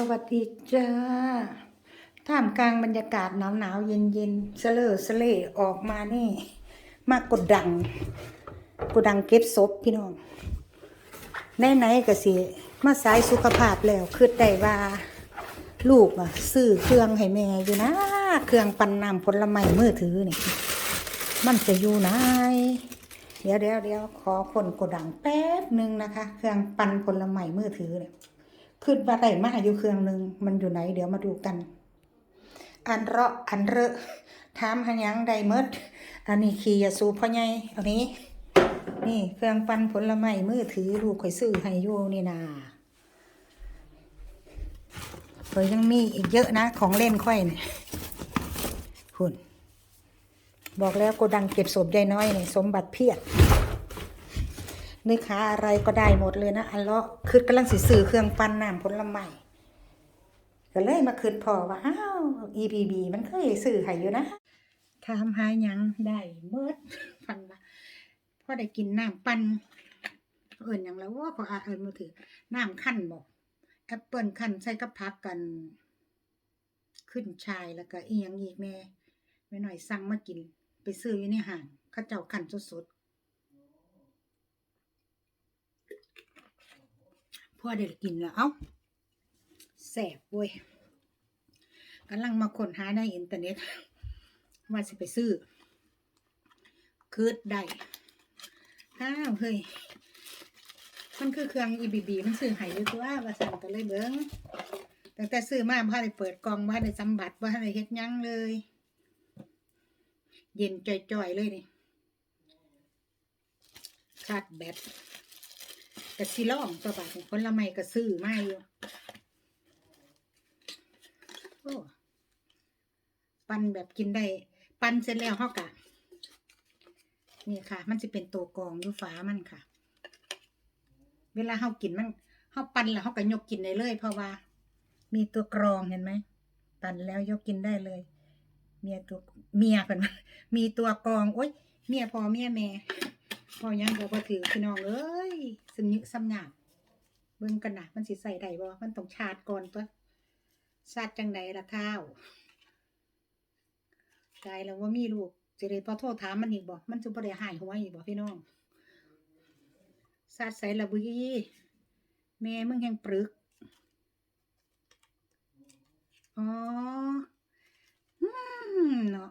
สวัสดีจ้า ท่ามกลางบรรยากาศหนาวหนาวเย็นเย็นเสลอเสล่ออกมานี่ มากดดังกดดังเก็บศพพี่น้องไหนๆก็สิ มาสายสุขภาพแล้วคือได้ว่า ลูกอะซื้อเครื่องให้แม่อยู่นะ เครื่องปั่นน้ำผลไม้มือถือนี่ มันจะอยู่ไหนเดี๋ยวเดี๋ยวเดี๋ยวขอคนกดดังแป๊บหนึ่งนะคะ เครื่องปั่นผลไม้มือถือเนี่ย ขึ้นมาได้มาอยู่เครื่องหนึ่งมันอยู่ไหน เดี๋ยวมาดูกัน อันเราะอันเรอะถามหันยังได้เมดอันนี้ขี่ยาสูบพ่อใหญ่อันนี้ นี่เครื่องปั่นผลไม้มือถือลูกข่อยซื้อให้อยู่นี่นาเข่อยยังมีอีกเยอะนะ ของเล่นค่อยเนี่ยคุณบอกแล้วโกดังเก็บศพได้น้อยเนี่ยสมบัติเพียบ รนึกหาอะไรก็ได้หมดเลยนะอันเลาะคือกำลังสิซื้อเครื่องปั้นน้ำผลไม้ก็เลยมาคืนพอว่าอ้าว EPB มันเคยซื้อให้อยู่นะถามหาหยังได้เมิดฟันละพอได้กินน้ำปั้นเอิญอย่างแล้วว่าก็อาเอิญมาถือน้ำขั้นบอกแอปเปิลขั้นใส่กับพักกัน ขึ้นชายแล้วก็อีหยังอีกแม่ไม่หน่อยสั่งมากิน ไปซื้ออยู่ในห้างข้าเจ้าขั้นสดๆ พอได้กินแล้ว เอ้าแสบเว้ยกำลังมาค้นหาในอินเทอร์เน็ตว่าสิไปซื้อ คืดได้อ้าวเฮ้ย มันคือเครื่อง EBB มันซื้อให้อยู่ตัวว่าสั่งกันเลยเบิ้งตั้งแต่ซื้อมาบ่ทันได้เปิดกล่องบ่ทันได้สัมผัสบ่ทันได้เฮ็ดยั้งเลย เย็นจ่อยๆเลยนี่คาดแบต กะสิล่องตัวบาทผลไม้ก็ซื้อมาอยู่โอ้ปั่นแบบกินได้ ปั่นเสร็จแล้วเฮากะนี่ค่ะ มันจะเป็นตัวกรองอยู่ฝามันค่ะ เวลาเฮากินมันเฮาปั่นแล้วเฮาก็ยกกินได้เลย เพราะว่า มีตัวกรองเห็นไหมปั่นแล้วยกกินได้เลย เมียตัวเมียเพิ่นมีตัวกรองโอ๊ยเมียพอเมียแม่ พอยังบอกว่าถือพี่น้องเอ้ยสำนึกสำหนักเบิ่งกันนะมันสิใส่ได้บ่มันต้องชาร์จก่อนตัวชาร์จจังไดล่ะข้าวตายแล้วว่ามีลูกสิได้พอโทษถามมันอีกบ่มันจะบ่ได้หายหัวอีกบ่พี่น้องชาร์จใส่ละบุยแม่มึงแห่งปรึกอ๋ออืมเนาะ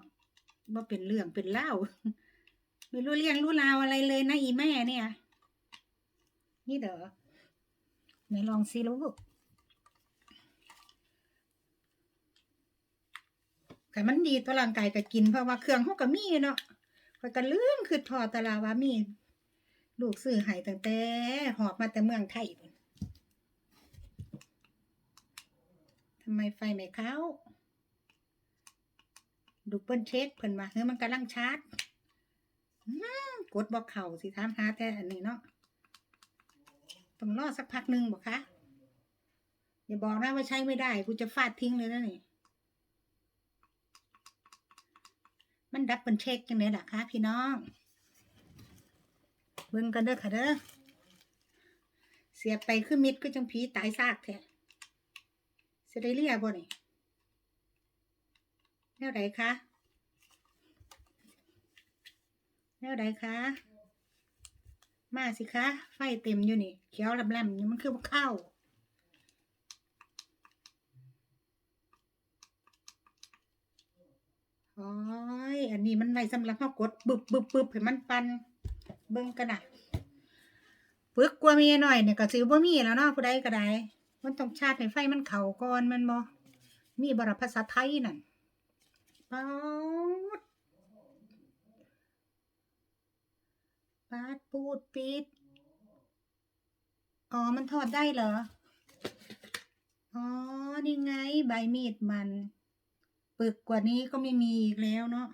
บ่เป็นเรื่องเป็นเล่า ไม่รู้เรื่องรู้ราวอะไรเลยนะอีแม่เนี่ย นี่เด้อไหนลองสิลูกแต่มันดีต่อร่างกายก็กินเพราะว่าเครื่องเขาก็มีเนาะคอยก็ลืมคือทอตลาว่ามี ลูกซื้อให้ตั้งแต่หอบมาแต่เมืองไทยทุนทำไมไฟไม่เข้าดูเปิ้นเช็คเพิ่นว่าเฮ้ยมันกำลังชาร์จ กดบอกเข่าสิถามหาแต่อันนี้เนาะต้องรอสักพักหนึ่งบอกคะอย่าบอกนะว่าใช้ไม่ได้กูจะฟาดทิ้งเลยนะนี่มันดับเป็นเช็คยังไงล่ะคะพี่น้องเบิ่งกันเด้อค่ะเด้อเสียบไปคือมิดก็จังผีตายซากแท้เสยได้เรียบ่นี่แนวไหนคะ แล้ วใดคะ มาสิคะ ไฟเต็มอยู่นี่ เขียวแหลมๆอยู่มันคือข้าวโอ้ย อันนี้มันไว้สำหรับเฮากดบึบบึบบึบให้มันปันเบิ่งกันนะปึกกว่ามีหน่อยเนี่ยก็ซื้อบ่มีแล้วเนาะผู้ใดก็ได้มันต้องชาร์จให้ไฟมันเข้าก่อนมันบ่มีบรภาษาไทยนั่นป๊าด ปาดปูดปิดอ๋อ มันถอดได้เหรอ อ๋อ นี่ไง ใบมีดมันปึกกว่านี้ก็ไม่มีอีกแล้วเนาะ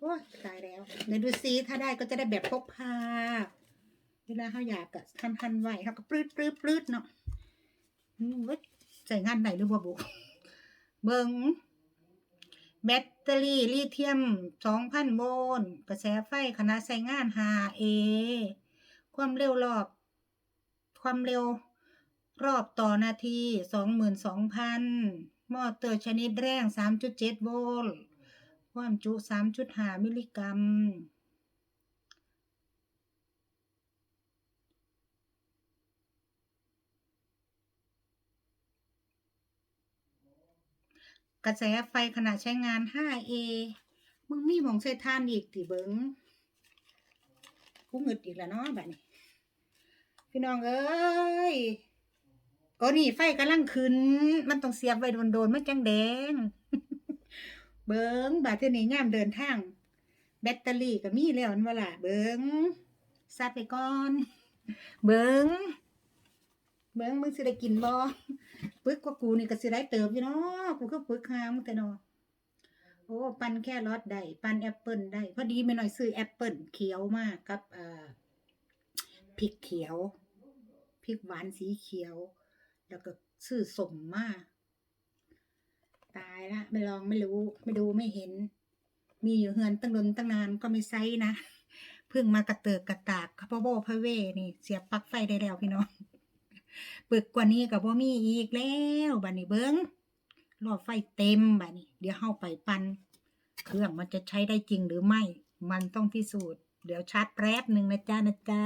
โอ้ยตายแล้ว เดี๋ยวดูซิถ้าได้ก็จะได้แบบพกพา เวลาเขาอยากกะทันทันไหวเขาก็ปลื้ดปลื้ดปลื้ดเนาะอืมว้ยใส่งานไหนหรือบ่บุเบิง แบตเตอรี่ลิเธียม 2,000 โวลต์ กระแสไฟขนาดใช้งาน 5A ความเร็วรอบ ความเร็วรอบต่อนาทีสองหมื่นสองพันมอเตอร์ชนิดแรงสามจุดเจ็ดโวลต์ ความจุสามจุดหามิลลิกรัม กระแสไฟขณะใช้งาน 5A มึงมีหมองใช้ทานอีกติเบิงกูเงึดอีกแล้วเนาะแบบนี้ พี่น้องเอ้ยโอ้นี่ไฟกำลังขึ้น มันต้องเสียบไว้โดนๆมันจังแดง เบิงบาดเทนี้ย่ามเดินทาง แบตเตอรี่ก็มีแล้วนั่นว่าล่ะเบิงซัดไปก่อน เบิง เบิงมึงสิได้กินบ่ปึกกว่ากูนี่ก็สิได้เติบอยู่เนาะกูก็ปึกหามงแต่เนาะโอ้ปันแค่รอดได้ปันแอปเปิลได้พอดีแม่หน่อยซื้อแอปเปิลเขียวมากกับเอ่อพริกเขียวพริกหวานสีเขียว แล้วก็ซื้อสมมากตายละไม่ลองไม่รู้ ไม่ดูไม่เห็น มีอยู่เฮือนตั้งนนตั้งนานก็ไม่ไซนะเพิ่งมากระเติกกระตากพะโบพะเวนี่ เสียบปลั๊กไฟได้แล้วพี่น้อง ปึกกว่านี้ก็บ่มีอีกแล้วบัดนี้เบิ้งรอบไฟเต็มบัดนี้ เดี๋ยวเฮาไปปันเครื่องมันจะใช้ได้จริงหรือไม่ มันต้องพิสูจน์ เดี๋ยวชาร์จแป๊บหนึ่งนะจ๊ะนะจ๊ะ